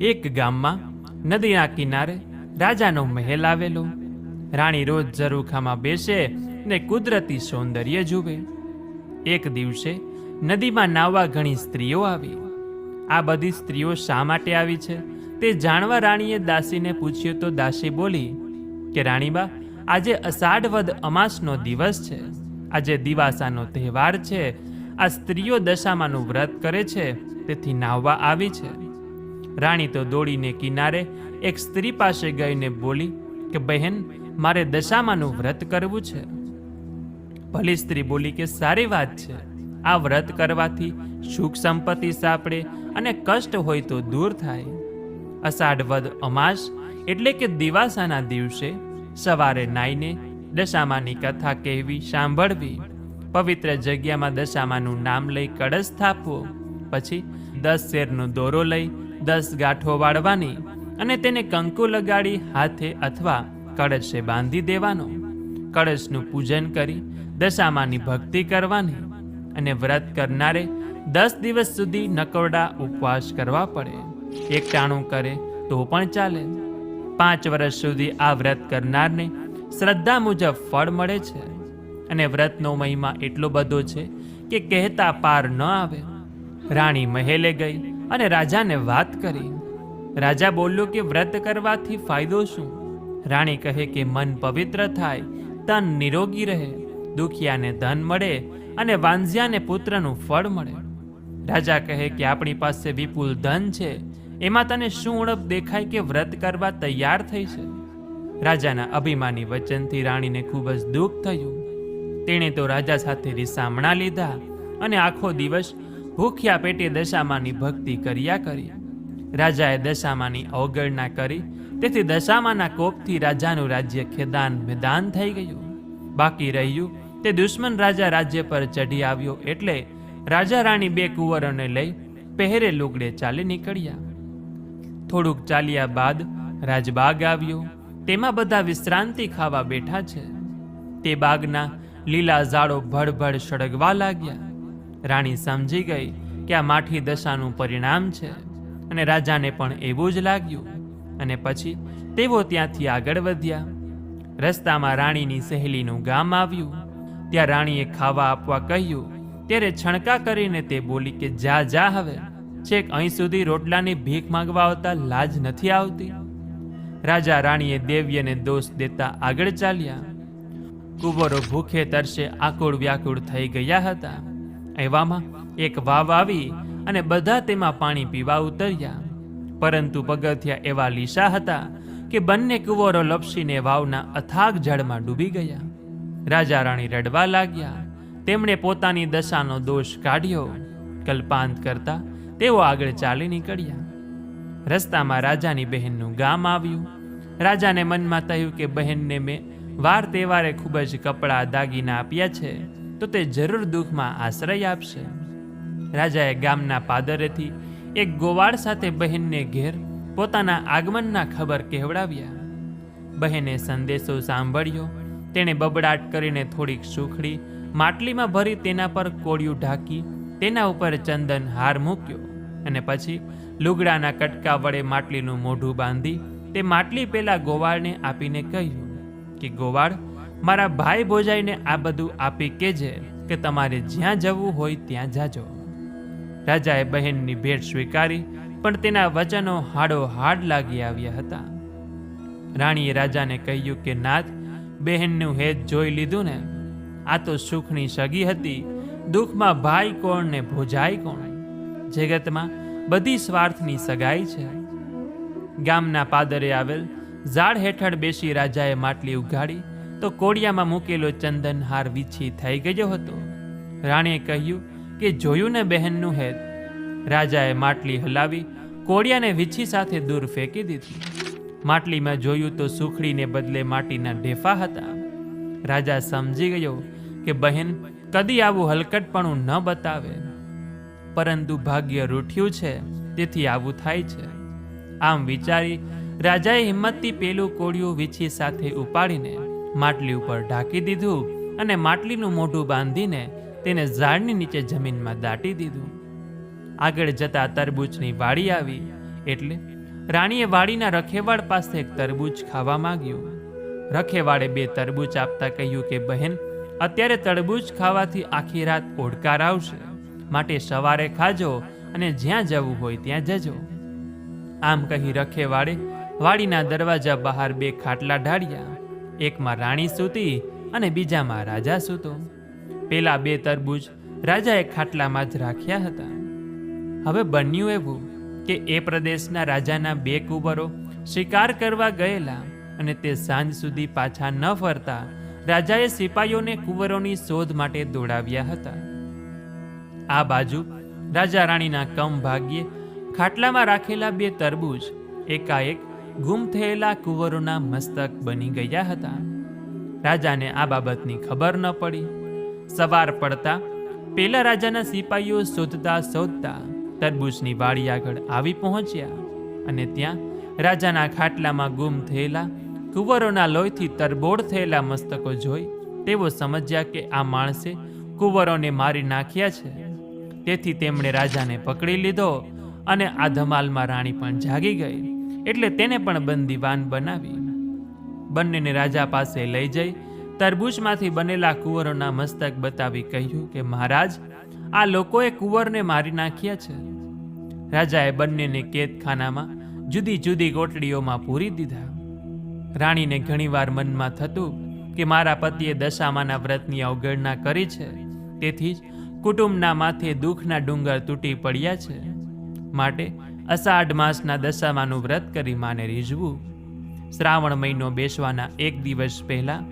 એક ગામમાં, નદીના કિનારે, રાજાનો મહેલ આવેલો. રાણી રોજ ઝરૂખામાં બેસે ને કુદરતી સૌંદર્ય જુએ. એક દિવસે નદીમાં નાહવા ઘણી સ્ત્રીઓ આવી. આ બધી સ્ત્રીઓ શા માટે આવી છે તે જાણવા રાણીએ દાસીને પૂછ્યું તો દાસી બોલી કે, રાણીબા આજે અષાઢ વદ અમાસનો દિવસ છે. આજે દિવાસાનો તહેવાર છે. આ સ્ત્રીઓ દશામાનું વ્રત કરે છે, તેથી નાહવા આવી છે. રાણી તો દોડીને કિનારે એક સ્ત્રી પાસે ગઈને બોલી કે, બહેન, મારે દશામાનું વ્રત કરવું છે. ભલી સ્ત્રી બોલી કે, સારી વાત છે. આ વ્રત કરવાથી સુખ સંપત્તિ સાંપડે અને કષ્ટ હોય તો દૂર થાય. અષાઢ વદ અમાસ એટલે કે દિવાસાના દિવસે સવારે નાઈને દશામાની કથા કહેવી, સાંભળવી. પવિત્ર જગ્યામાં દશામાનું નામ લઈ કળશ સ્થાપવો પછી દસ શેરનો દોરો લઈ દસ ગાંઠો વાળવાની અને તેને કંકુ લગાડી હાથે અથવા કળશે બાંધી દેવાનો. કળશનું પૂજન કરી દશામાની ભક્તિ કરવાની અને વ્રત કરનારે દસ દિવસ સુધી નકોરડા ઉપવાસ કરવા પડે. એકટાણું કરે તો પણ ચાલે. પાંચ વર્ષ સુધી આ વ્રત કરનારને શ્રદ્ધા મુજબ ફળ મળે છે. અને વ્રતનો મહિમા એટલો બધો છે કે કહેતા પાર ન આવે. રાણી મહેલે ગઈ અને રાજાને વાત કરી. રાજા બોલ્યો કે વ્રત કરવાથી ફાયદો શું? રાણી કહે કે મન પવિત્ર થાય, તન નિરોગી રહે, દુખિયાને ધન મળે અને વાંઝિયાને પુત્રનું ફળ મળે. રાજા કહે કે આપણી પાસે વિપુલ ધન છે એમાં તને શું ઉણપ દેખાય કે વ્રત કરવા તૈયાર થઈ છે? રાજાના અભિમાની વચનથી રાણીને ખૂબ જ દુઃખ થયું. તેણે તો રાજા સાથે રીસામણા લીધા અને આખો દિવસ ભૂખ્યા પેટે દશામાની ભક્તિ કર્યા કરી. રાજાએ દશામાની અવગણના કરી, તેથી દશામાના કોપથી રાજાનું રાજ્ય ખેદાન મેદાન થઈ ગયું. બાકી રહ્યું તે દુશ્મન રાજા રાજ્ય પર ચઢી આવ્યો એટલે રાજા રાણી બે કુંવરોને લઈ પહેરે લુગડે ચાલી નીકળ્યા. થોડુંક ચાલ્યા બાદ રાજબાગ આવ્યો. તેમાં બધા વિશ્રાંતિ ખાવા બેઠા છે. તે બાગના લીલા ઝાડો ભડભડ સળગવા લાગ્યા. રાણી સમજી ગઈ કે આ માઠી દશાનું પરિણામ છે અને રાજાને પણ એવું જ લાગ્યું. અને પછી તેઓ ત્યાંથી આગળ વધ્યા. રસ્તામાં રાણીની સહેલીનું ગામ આવ્યું. ત્યાં રાણીએ ખાવા આપવા કહ્યું. ત્યારે છણકા કરીને તે બોલી કે, જા જા હવે. છેક અહીં સુધી રોટલાની ભીખ માંગવા આવતા લાજ નથી આવતી. રાજા રાણીએ દેવ્યને દોષ દેતા આગળ ચાલ્યા. કુંવરો ભૂખે તરસે આકુળ વ્યાકુળ થઈ ગયા હતા. એવામાં એક વાવ આવી અને બધા તેમાં પાણી પીવા ઉતર્યા. પરંતુ પગથિયા એવા લીસા હતા કે બંને કુંવરો લપસીને વાવના અથાગ જળમાં ડૂબી ગયા. રાજા રાણી રડવા લાગ્યા. તેમણે પોતાની દશાનો દોષ કાઢ્યો. કલ્પાંત કરતા તેઓ આગળ ચાલી નીકળ્યા. રસ્તામાં રાજાની બહેનનું ગામ આવ્યું. રાજાને મનમાં થયું કે બહેનને મેં વાર તહેવારે ખૂબ જ કપડાં દાગીના આપ્યા છે, તો તે જરૂર દુઃખમાં આશ્રય આપશે. રાજાએ ગામના પાદરેથી એક ગોવાળ સાથે બહેનને ઘેર પોતાના આગમનના ખબર કહેવડાવ્યા. બહેને સંદેશો સાંભળ્યો. તેણે બબડાટ કરીને થોડીક સુખડી માટલીમાં ભરી તેના પર કોળિયું ઢાંકી તેના ઉપર ચંદન હાર મૂક્યો. અને પછી લુગડાના કટકા વડે માટલીનું મોઢું બાંધી તે માટલી પેલા ગોવાળને આપીને કહ્યું કે, ગોવાળ, મારા ભાઈ ભોજાઈને આ બધું આપી કેજે, કે તમારે જ્યાં જવું હોય ત્યાં જાજો. રાજાએ બહેનની ભેટ સ્વીકારી, પણ તેના વચનો હાડો હાડ લાગી આવ્યા હતા. રાણીએ રાજાને કહ્યું કે, નાથ, બહેનનું હેત જોઈ લીધું ને? આ તો સુખની સગી હતી. દુઃખમાં ભાઈ કોણ ને ભોજાઈ કોણ? જગતમાં બધી સ્વાર્થની સગાઈ છે. ગામના પાદરે આવેલ ઝાડ હેઠળ બેસી રાજાએ માટલી ઉઘાડી તો કોડિયામાં મૂકેલો ચંદનહાર વીછી થઈ ગયો હતો. રાણીએ કહ્યું કે જોયું ને બહેનનું હેત. રાજાએ માટલી હલાવી કોડિયાને વીછી સાથે દૂર ફેંકી દીધી. માટલીમાં જોયું તો સુખડીને બદલે માટીના ઢેફા હતા. રાજા સમજી ગયો કે બહેન કદી આવું હલકટપણું ન બતાવે. પરંતુ ભાગ્ય રૂઠ્યું છે, તેથી આવું થાય છે. આમ વિચારી રાજાએ હિંમતથી પેલું કોળિયું વીછી સાથે ઉપાડીને માટલી ઉપર ઢાંકી દીધું અને માટલીનું મોઢું બાંધીને તેને ઝાડની નીચે જમીનમાં દાટી દીધું. આગળ જતા તરબૂચની વાડી આવી, એટલે રાણીએ વાડીના રખેવાડ પાસે એક તરબૂચ ખાવા માંગ્યું. રખેવાડે બે તરબૂચ આપતા કહ્યું કે, બહેન, અત્યારે તરબૂચ ખાવાથી આખી રાત ઓડકાર આવશે. માટે સવારે ખાજો અને જ્યાં જવું હોય ત્યાં જજો. આમ કહી રખેવાળે વાડીના દરવાજા બહાર બે ખાટલા ઢાળ્યા. એકમાં રાણી સૂતી અને બીજામાં રાજા સૂતો. પેલા બે તરબૂચ રાજાએ ખાટલામાં જ રાખ્યા હતા. હવે બન્યું એવું કે એ પ્રદેશના રાજાના બે કુબરો શિકાર કરવા ગયેલા અને તે સાંજ સુધી પાછા ન ફરતા રાજાએ સિપાઈઓને કુંવરોની શોધ માટે દોડાવ્યા હતા. આ બાજુ રાજા રાણીના કમ ભાગ્યે ખાટલામાં રાખેલા બે તરબૂચ એકાએક ગુમ થયેલા કુંવરોના મસ્તક બની ગયા હતા. રાજાને આ બાબતની ખબર ન પડી. સવાર પડતા પેલા રાજાના સિપાહીઓ શોધતા શોધતા તરબૂચની વાડી આગળ આવી પહોંચ્યા અને ત્યાં રાજાના ખાટલામાં ગુમ થયેલા કુંવરોના લોહીથી તરબોળ થયેલા મસ્તકો જોઈ તેઓ સમજ્યા કે આ માણસે કુંવરોને મારી નાખ્યા છે. તેથી તેમણે રાજાને પકડી લીધો અને આ ધમાલમાં રાણી પણ જાગી ગઈ. એટલે તેને પણ બંદીવાન બનાવી. બંનેને રાજા પાસે લઈ જઈ તરબૂચમાંથી બનેલા કુંવરોના મસ્તક બતાવી કહ્યું કે, મહારાજ, આ લોકોએ કુંવરને મારી નાખ્યા છે. રાજાએ બંનેને કેદખાનામાં જુદી જુદી કોટડીઓમાં પૂરી દીધા. રાણીને ઘણીવાર મનમાં થતું કે, મારા પતિએ દશામાના વ્રતની અવગણના કરી છે. તેથી જ કુટુંબના માથે દુઃખના ડુંગર તૂટી પડ્યા છે. માટે અષાઢ માસના દશામાનું વ્રત કરી માને રીઝવું. શ્રાવણ મહિનો બેસવાના એક દિવસ પહેલા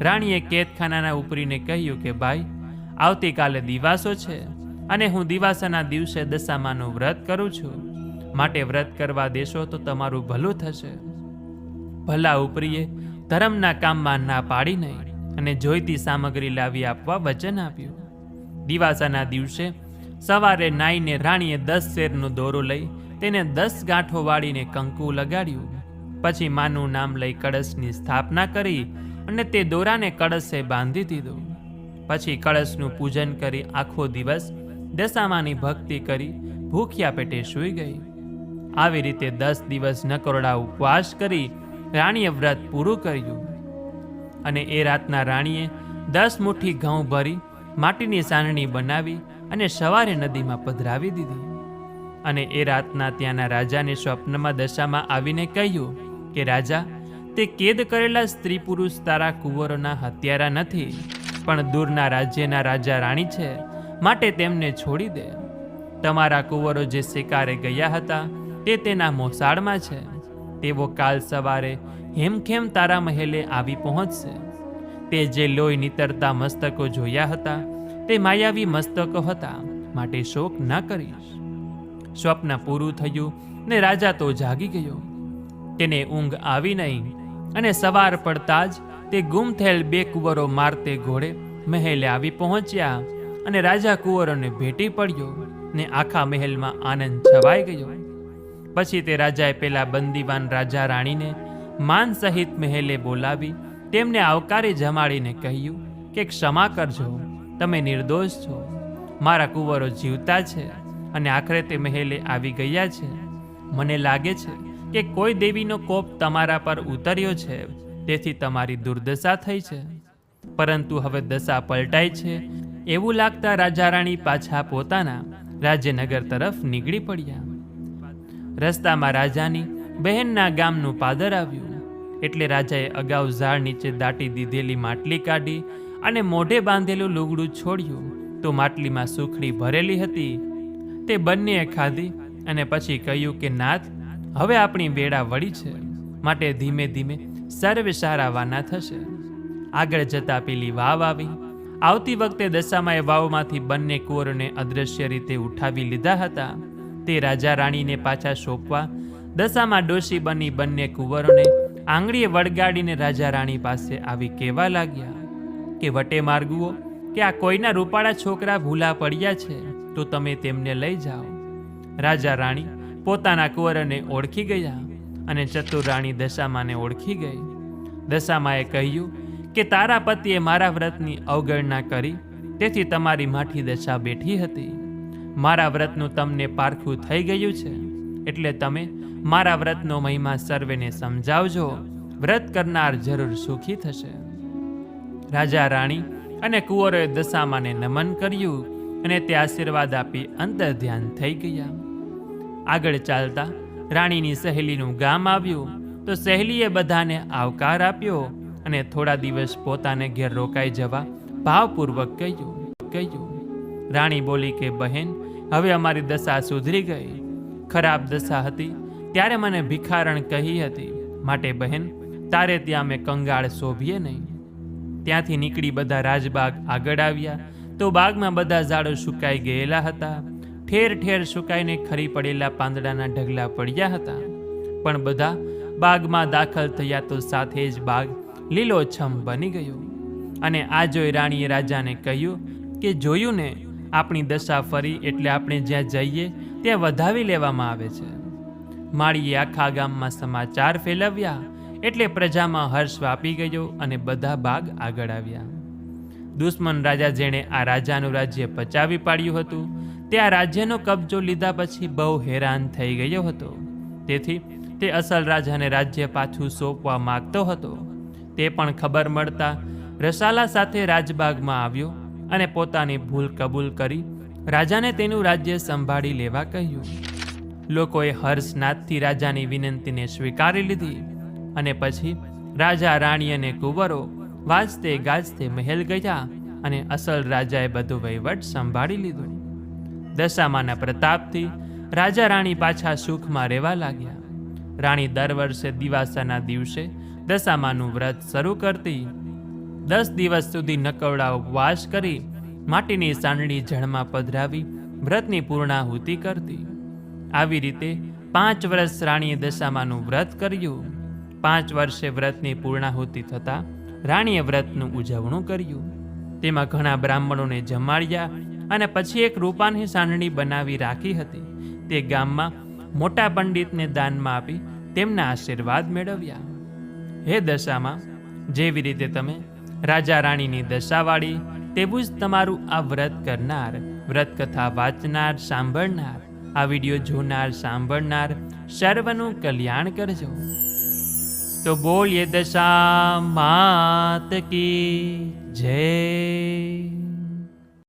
રાણીએ કેદખાનાના ઉપરીને કહ્યું કે, ભાઈ, આવતીકાલે દિવાસો છે અને હું દિવાસાના દિવસે દશામાનું વ્રત કરું છું. માટે વ્રત કરવા દેશો તો તમારું ભલું થશે. ભલા ઉપરીએ ધર્મના કામમાં ના પાડી નહીં અને જોઈતી સામગ્રી લાવી આપવા વચન આપ્યું. દિવાસાના દિવસે સવારે નાઈને રાણીએ દસ શેરનો દોરો લઈ તેને દસ ગાંઠો વાળીને કંકુ લગાડ્યું. પછી માનું નામ લઈ કળશની સ્થાપના કરી અને તે દોરાને કળશે બાંધી દીધો. પછી કળશનું પૂજન કરી આખો દિવસ દશામાની ભક્તિ કરી ભૂખ્યા પેટે સૂઈ ગઈ. આવી રીતે દસ દિવસ નકોરડા ઉપવાસ કરી રાણીએ વ્રત પૂરું કર્યું. અને એ રાતના રાણીએ દસ મુઠ્ઠી ઘઉં ભરી માટીની સાનણી બનાવી અને સવારે નદીમાં પધરાવી દીધી. અને એ રાતના ત્યાંના રાજાને સ્વપ્નમાં દશામાં આવીને કહ્યું કે, રાજા, તે કેદ કરેલા સ્ત્રી પુરુષ તારા કુંવરોના હત્યારા નથી, પણ દૂરના રાજ્યના રાજા રાણી છે, માટે તેમને છોડી દે. તમારા કુંવરો જે શિકારે ગયા હતા, તે તેના મોસાળમાં છે. તેઓ કાલ સવારે હેમખેમ તારા મહેલે આવી પહોંચશે. તે જે લોહી નીતરતા મસ્તકો જોયા હતા, તે માયાવી મસ્તકો હતા. માટે શોક ન કરીશ. સ્વપ્ન પૂરું થયું ને રાજા તો જાગી ગયો. તેને ઊંઘ આવી નહીં અને સવાર પડતા જ તે ગુમ થયેલ બે કુંવરો મારતે ઘોડે મહેલે આવી પહોંચ્યા અને રાજા કુંવરોને ભેટી પડ્યો ને આખા મહેલમાં આનંદ છવાઈ ગયો. પછી તે રાજાએ પેલા બંદીવાન રાજા રાણીને માન સહિત મહેલે બોલાવી તેમને આવકારી જમાડીને કહ્યું કે ક્ષમા કરજો, તમે નિર્દોષ છો. મારા કુંવરો જીવતા છે અને આખરે તે મહેલે આવી ગયા છે. મને લાગે છે કે કોઈ દેવીનો કોપ તમારા પર ઉતર્યો છે, તેથી તમારી દુર્દશા થઈ છે. પરંતુ હવે દશા પલટાઈ છે. એવું લાગતા રાજા રાણી પાછા પોતાના રાજ્યનગર તરફ નીકળી પડ્યા. રસ્તામાં રાજાની બહેનના ગામનું પાદર આવ્યું. એટલે રાજાએ અગાઉ ઝાડ નીચે દાટી દીધેલી માટલી કાઢી અને મોઢે બાંધેલું લુગડું છોડ્યું. તો માટલીમાં સુખડી ભરેલી હતી. તે બંનેએ ખાધી અને પછી કહ્યું કે, નાથ, હવે આપણી બેડા વળી છે. માટે ધીમે ધીમે સર્વે સારા વાના થશે. આગળ જતા પેલી વાવ આવી. આવતી વખતે દશામાએ વાવમાંથી બંને કુંવરોને અદૃશ્ય રીતે ઉઠાવી લીધા હતા. તે રાજા રાણીને પાછા સોંપવા દશામાં ડોશી બની બંને કુંવરોને આંગળીએ વળગાડીને રાજા રાણી પાસે આવી કહેવા લાગ્યા કે, વટે માર્ગુઓ, કે આ કોઈના રૂપાળા છોકરા ભૂલા પડ્યા છે, તો તમે તેમને લઈ જાઓ. રાજા રાણી પોતાના કુંવરને ઓળખી ગયા અને ચતુર રાણી દશામાને ઓળખી ગઈ. દશામાએ કહ્યું કે, તારા પતિએ મારા વ્રતની અવગણના કરી, તેથી તમારી માઠી દશા બેઠી હતી. મારા વ્રતનું તમને પારખું થઈ ગયું છે, એટલે તમે મારા વ્રતનો મહિમા સર્વેને સમજાવજો. વ્રત કરનાર જરૂર સુખી થશે. રાજા રાણી અને કુંવરોએ દશામાને નમન કર્યું અને તે આશીર્વાદ આપી અંતર ધ્યાન થઈ ગયા. આગળ ચાલતા રાણીની સહેલીનું ગામ આવ્યું. તો સહેલીએ બધાને આવકાર આપ્યો અને થોડા દિવસ પોતાને ઘેર રોકાઈ જવા ભાવપૂર્વક કહ્યું કહ્યું. રાણી બોલી કે, બહેન, હવે અમારી દશા સુધરી ગઈ. ખરાબ દશા હતી ત્યારે મને ભિખારણ કહી હતી, માટે બહેન, તારે ત્યાં મેં કંગાળ શોભીએ નહીં. ત્યાંથી નીકળી બધા રાજબાગ આગળ આવ્યા, તો બાગમાં બધા ઝાડો સુકાઈ ગયેલા હતા. ઠેર ઠેર સુકાઈને ખરી પડેલા પાંદડાના ઢગલા પડ્યા હતા. પણ બધા બાગમાં દાખલ થયા તો સાથે જ બાગ લીલોછમ બની ગયો. અને આ જોઈ રાણીએ રાજાને કહ્યું કે, જોયું ને, આપણી દશા ફરી એટલે આપણે જ્યાં જઈએ, ત્યાં વધાવી લેવામાં આવે છે. માળીએ આખા ગામમાં સમાચાર ફેલાવ્યા. એટલે પ્રજામાં હર્ષ વાપી ગયો અને બધા બાગ આગળ આવ્યા. દુશ્મન રાજા જેણે આ રાજાનું રાજ્ય પચાવી પાડ્યું હતું. તે આ રાજ્યનો કબજો લીધા પછી બહુ હેરાન થઈ ગયો હતો. તેથી તે અસલ રાજાને રાજ્ય પાછું સોંપવા માગતો હતો. તે પણ ખબર મળતા રસાલા સાથે રાજબાગમાં આવ્યો અને પોતાની ભૂલ કબૂલ કરી રાજાને તેનું રાજ્ય સંભાળી લેવા કહ્યું. લોકોએ હર્ષનાથથી રાજાની વિનંતીને સ્વીકારી લીધી અને પછી રાજા, રાણી અને કુંવરો વાજતે ગાજતે મહેલ ગયા અને અસલ રાજાએ બધું વહીવટ સંભાળી લીધું. દશામાના પ્રતાપથી રાજા, રાણી પાછા સુખમાં રહેવા લાગ્યા. રાણી દર વર્ષે દિવાસાના દિવસે દશામાનું વ્રત શરૂ કરતી. દસ દિવસ સુધી નકવડા ઉપવાસ કરી, માટીની સાંડળી જળમાં પધરાવી વ્રતની પૂર્ણાહુતિ કરતી. આવી રીતે પાંચ વર્ષ રાણીએ દશામાનું વ્રત કર્યું. પાંચ વર્ષે વ્રતની પૂર્ણાહુતિ થતાં રાણીએ વ્રતનું ઉજવણું કર્યું. તેમાં ઘણા બ્રાહ્મણોને જમાડ્યા અને પછી એક રૂપાની સાંડણી બનાવી રાખી હતી. તે ગામમાં મોટા પંડિતને દાનમાં આપી તેમના આશીર્વાદ મેળવ્યા. હે દશામાં, જેવી રીતે તમે રાજા રાણીની દશાવાળી તેવું જ તમારું આ વ્રત કરનાર વ્રત કથા વાંચનાર, સાંભળનાર આ વીડિયો જોનાર સાંભળનાર સર્વનું કલ્યાણ કરજો. તો બોલીએ દશા માત કી જય.